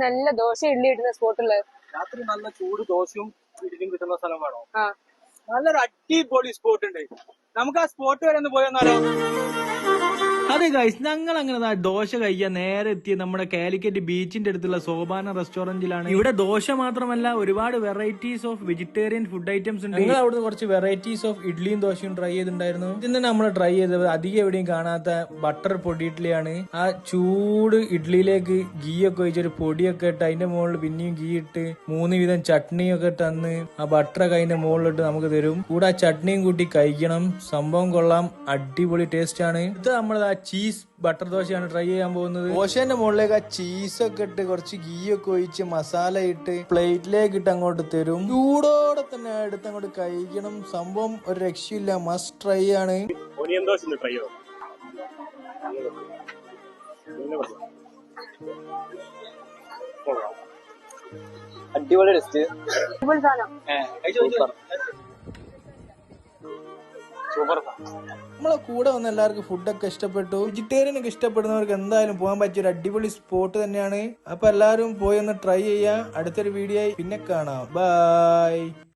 നല്ല ദോശ ഇഡ്ഡലി കിട്ടുന്ന സ്പോട്ടുള്ളത് രാത്രി നല്ല ചൂട് ദോശയും ഇഡ്ഡലിയും കിട്ടുന്ന സ്ഥലം വേണോ? നല്ലൊരു അടിപൊളി സ്പോട്ട് ഉണ്ട്. നമുക്ക് ആ സ്പോട്ട് വരെ ഒന്ന് പോയി വന്നാലോ? അതെ ഗൈസ് ഞങ്ങൾ അങ്ങനെ ദോശ കഴിക്കാൻ നേരെ എത്തിയ നമ്മുടെ കാലിക്കറ്റ് ബീച്ചിന്റെ അടുത്തുള്ള സോപാന റെസ്റ്റോറന്റിലാണ്. ഇവിടെ ദോശ മാത്രമല്ല ഒരുപാട് varieties of vegetarian food items ഉണ്ട്. ഞങ്ങൾ അവിടുന്ന് കുറച്ച് വെറൈറ്റീസ് ഓഫ് ഇഡ്ഡലിയും ദോശയും ട്രൈ ചെയ്തിട്ടുണ്ടായിരുന്നു. ഇതിന് നമ്മൾ ട്രൈ ചെയ്തത് അധികം എവിടെയും കാണാത്ത ബട്ടർ പൊടി ഇഡ്ഡലിയാണ് ആ ചൂട് ഇഡ്ഡലിയിലേക്ക് ഗീ ഒക്കെ ഒഴിച്ചൊരു പൊടിയൊക്കെ ഇട്ട് അതിന്റെ മുകളിൽ പിന്നെയും ഗീ ഇട്ട് മൂന്ന് വിധം ചട്നിയൊക്കെ തന്ന് ആ ബട്ടറൊക്കെ അതിന്റെ മുകളിലിട്ട് നമുക്ക് തരും. കൂടെ ആ ചട്നിയും കൂട്ടി കഴിക്കണം. സംഭവം കൊള്ളാം. അടിപൊളി ടേസ്റ്റ് ആണ്. ഇത് നമ്മളത് ആ ചീസ് ബട്ടർ ദോശയാണ് ട്രൈ ചെയ്യാൻ പോകുന്നത്. ദോശന്റെ മുകളിലേക്ക് ആ ചീസ് ഒക്കെ ഇട്ട് കുറച്ച് ഗീ ഒക്കെ ഒഴിച്ച് മസാല ഇട്ട് പ്ലേറ്റിലേക്ക് ഇട്ട് അങ്ങോട്ട് തരും. ചൂടോടെ തന്നെ എടുത്ത് അങ്ങോട്ട് കഴിക്കണം. സംഭവം ഒരു രക്ഷയില്ല. മസ്റ്റ് ട്രൈ ആണ്. ഓനിയൻ ദോശ ഒന്ന് ട്രൈ ചെയ്തോ? അടിപൊളി ടെസ്റ്റ് സൂപ്പർ നമ്മളെ കൂടെ വന്ന എല്ലാവർക്കും ഫുഡൊക്കെ ഇഷ്ടപ്പെട്ടു. വെജിറ്റേറിയൻ ഒക്കെ ഇഷ്ടപ്പെടുന്നവർക്ക് എന്തായാലും പോകാൻ പറ്റിയ ഒരു അടിപൊളി സ്പോട്ട് തന്നെയാണ്. അപ്പൊ എല്ലാവരും പോയി ഒന്ന് ട്രൈ ചെയ്യാം. അടുത്തൊരു വീഡിയോ ആയി. പിന്നെ കാണാം. ബൈ